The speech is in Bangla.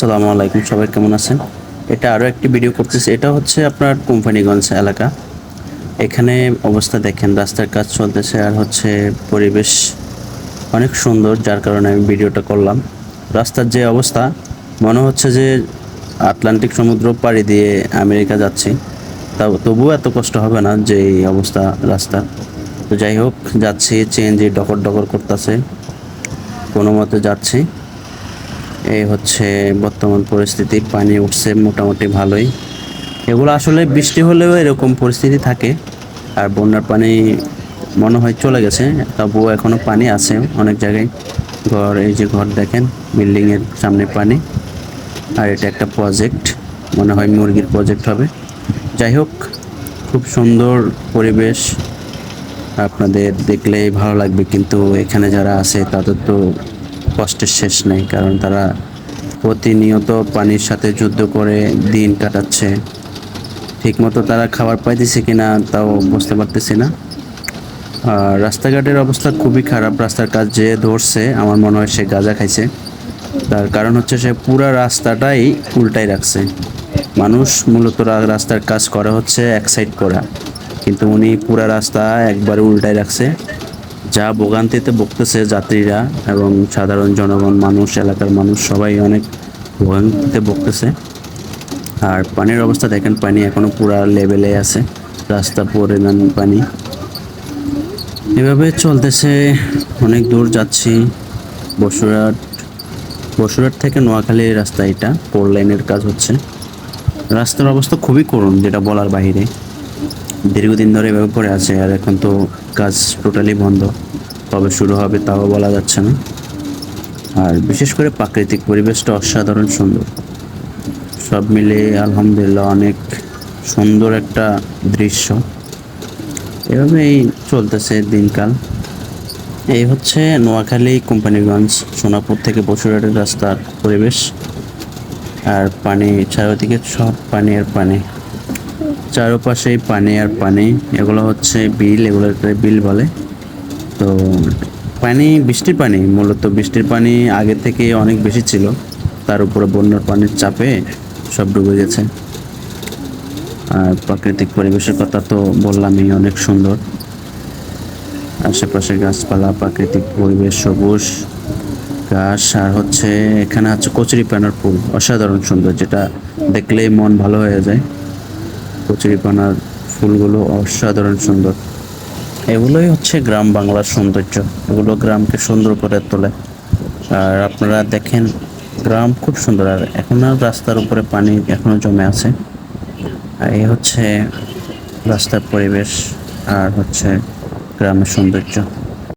আসসালামু আলাইকুম, সবাই কেমন আছেন? এটা আরও একটি ভিডিও করতেছি। এটা হচ্ছে আপনার কোম্পানিগঞ্জ এলাকা। এখানে অবস্থা দেখেন, রাস্তার কাজ চলতেছে আর হচ্ছে পরিবেশ অনেক সুন্দর, যার কারণে আমি ভিডিওটা করলাম। রাস্তার যে অবস্থা, মনে হচ্ছে যে আটলান্টিক সমুদ্র পাড়ি দিয়ে আমেরিকা যাচ্ছি। তা তবুও এত কষ্ট হবে না যে এই অবস্থা রাস্তা। তো যাই হোক, যাচ্ছি চেঞ্জে ডকর ডকর করতেছে। কোনো মতে যাচ্ছি। এই হচ্ছে বর্তমান পরিস্থিতি। পানি উঠছে মোটামুটি ভালোই। এগুলো আসলে বৃষ্টি হলেও এরকম পরিস্থিতি থাকে। আর বন্যার পানি মনে হয় চলে গেছে। তবুও এখনও পানি আছে অনেক জায়গায়। ঘর, এই যে ঘর দেখেন বিল্ডিংয়ের সামনে পানি। আর এটা একটা প্রজেক্ট মনে হয় মুরগির প্রজেক্ট হবে। যাই হোক, খুব সুন্দর পরিবেশ। আপনাদের দেখলেই ভালো লাগবে। কিন্তু এখানে যারা আছে, তাদের তো কষ্টের শেষ নেই, কারণ তারা প্রতিনিয়ত পানির সাথে যুদ্ধ করে দিন কাটাচ্ছে। ঠিকমতো তারা খাবার পাইতেছে কিনা তাও বুঝতে পারতেছি না। আর রাস্তাঘাটের অবস্থা খুবই খারাপ, রাস্তার কাজ যে ধরছে, আমার মনে হয় সে গাঁজা খাইছে। তার কারণ হচ্ছে সে পুরা রাস্তাটাই উল্টাই রাখছে। মানুষ মূলত রাস্তার কাজ করা হচ্ছে এক সাইড করা। কিন্তু উনি পুরা রাস্তা একবারে উল্টাই রাখছে। যা ভোগান্তিতে ভুগতেছে যাত্রীরা এবং সাধারণ জনগণ, মানুষ, এলাকার মানুষ সবাই অনেক ভোগান্তিতে ভুগতেছে। আর পানির অবস্থা দেখেন, পানি এখনও পুরা লেভেলে আছে। রাস্তা পরিমাণ পানি। এভাবে চলতেছে, অনেক দূর যাচ্ছি। বসুরহাট বসুরহাট থেকে নোয়াখালী রাস্তা এটা ফোর লাইনের কাজ হচ্ছে। রাস্তার অবস্থা খুবই করুণ, যেটা বলার বাইরে। দীর্ঘদিন ধরে এভাবে পড়ে আছে আর এখন তো কাজ টোটালি বন্ধ। কবে শুরু হবে তাও বলা যাচ্ছে না। আর বিশেষ করে প্রাকৃতিক পরিবেশটা অসাধারণ সুন্দর। সব মিলে আলহামদুলিল্লাহ অনেক সুন্দর একটা দৃশ্য। এভাবেই চলতেছে দিনকাল। এই হচ্ছে নোয়াখালী, কোম্পানিগঞ্জ, সোনাপুর থেকে বসুরহাটের রাস্তার পরিবেশ। আর পানি চারিদিকে সব পানি আর পানি। চারপাশেই পানি আর পানি, এগুলো হচ্ছে বিল, এগুলোকে বিল বলে। তো পানি, বৃষ্টির পানি, মূলত বৃষ্টির পানি আগে থেকে অনেক বেশি ছিল। তার উপরে বন্যার পানির চাপে সব ডুবে গেছে। আর প্রাকৃতিক পরিবেশের কথা তো বললামই, অনেক সুন্দর। আশেপাশে গাছপালা, প্রাকৃতিক পরিবেশ সবুজ, ঘাস, আর হচ্ছে এখানে আছে কচুরি পানার ফুল, অসাধারণ সুন্দর, যেটা দেখলেই মন ভালো হয়ে যায়। কচুরি পানার ফুলগুলো অসাধারণ সুন্দর। এগুলোই হচ্ছে গ্রাম বাংলার সৌন্দর্য। এগুলো গ্রামকে সুন্দর করে তোলে। আর আপনারা দেখেন, গ্রাম খুব সুন্দর। আর এখন আর রাস্তার উপরে পানি এখনও জমে আছে। আর এই হচ্ছে রাস্তার পরিবেশ, আর হচ্ছে গ্রামের সৌন্দর্য।